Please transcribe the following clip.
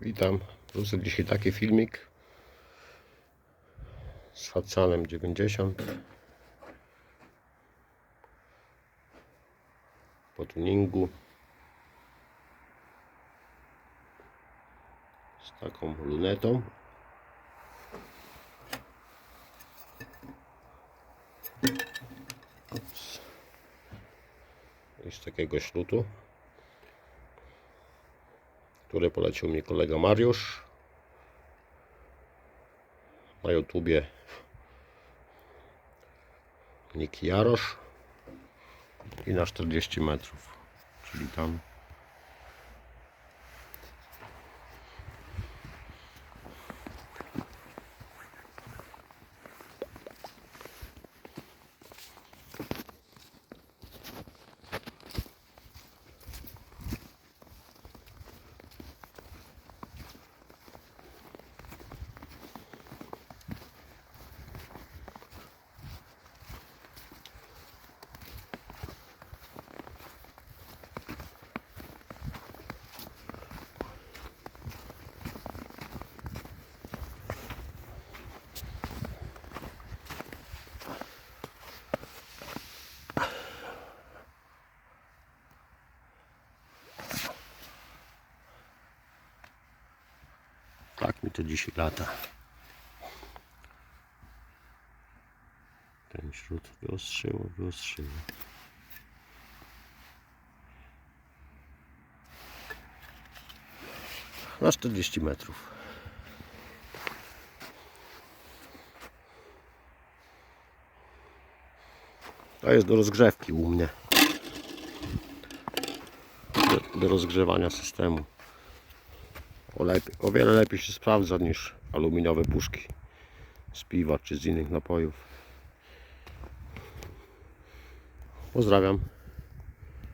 Witam. Wrócę dzisiaj taki filmik z Hatsanem 90 po tuningu z taką lunetą Ups. i z takiego śrutu które polecił mi kolega Mariusz. Na YouTubie Nick Jarosz i na 40 metrów czyli tam tak mi to dzisiaj lata. Ten śród wyostrzyło, wyostrzyło. Na 40 metrów. To jest do rozgrzewki u mnie. Do, do rozgrzewania systemu o, lepiej, wiele lepiej się sprawdza niż aluminiowe puszki z piwa czy z innych napojów. Pozdrawiam